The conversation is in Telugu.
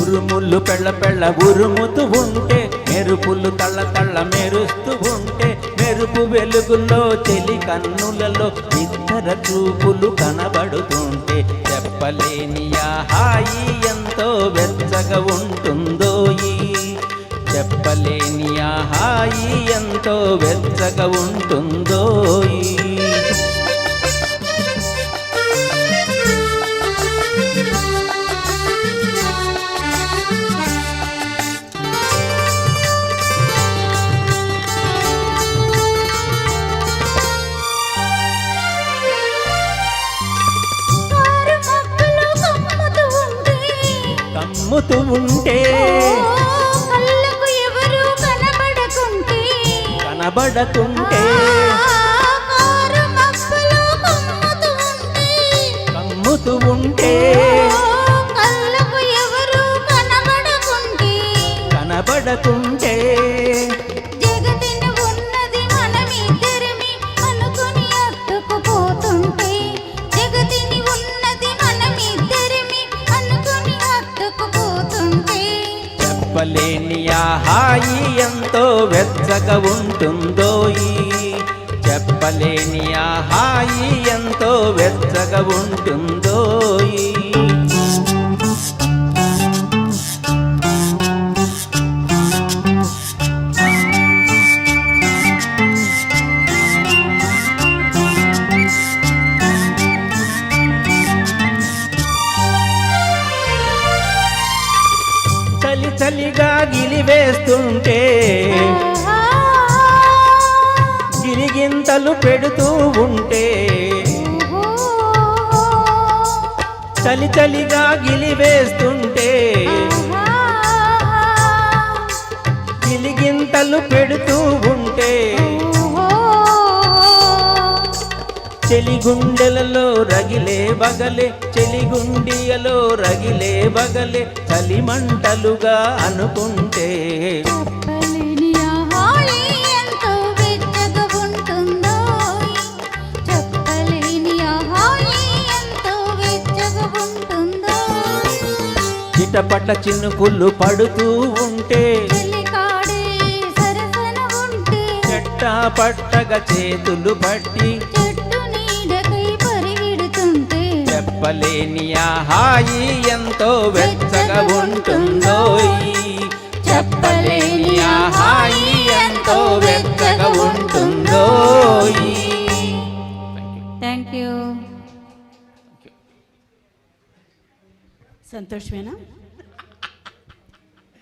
ఉరుములు పెళ్ళ పెళ్ళ ఉరుముతూ ఉంటే మెరుపులు తళ్ళ తళ్ళ మెరుస్తూ ఉంటే మెరుపు వెలుగులో చెలి కన్నులలో ఇద్దర చూపులు కనబడుతుంటే చెప్పలేని ఆ హాయి ఎంతో వెచ్చగా ఉంటుందో ఈ. చెప్పలేని ఆ హాయి ఎంతో వెచ్చగా ఉంటుందో ఈ. కమ్ముతూ ఉంటే. కనబడకుంటే. కమ్ముతూ ఉంటే. కనబడకుంటే. చెప్పలేని ఆ హాయి ఎంతో వెచ్చగా ఉంటుందో ఈ చెప్పలేని ఆ హాయి ఎంతో వెచ్చగా ఉంటుందో చలి చలిగా గిలివేస్తుంటే గిరిగింతలు పెడుతూ ఉంటే చలి చలిగా గిలివేస్తుంటే గిలిగింతలు పెడుతూ ఉంటే చెలిగుండెలలో రగిలే బగలే చెలిగుండియలో రగిలే బగలే చలిమంటలుగా అనుకుంటే. చిటపట చినుకులు పడుతూ ఉంటే. చెట్టా పట్టగా చేతులు పట్టి. చెట్టు చెప్పలేని ఆ హాయి ఎంతో వెచ్చగా ఉంటుందో చెప్పలేని ఆ హాయి ఎంతో వెచ్చగా ఉంటుందో థ్యాంక్ యూ సంతోషమేనా?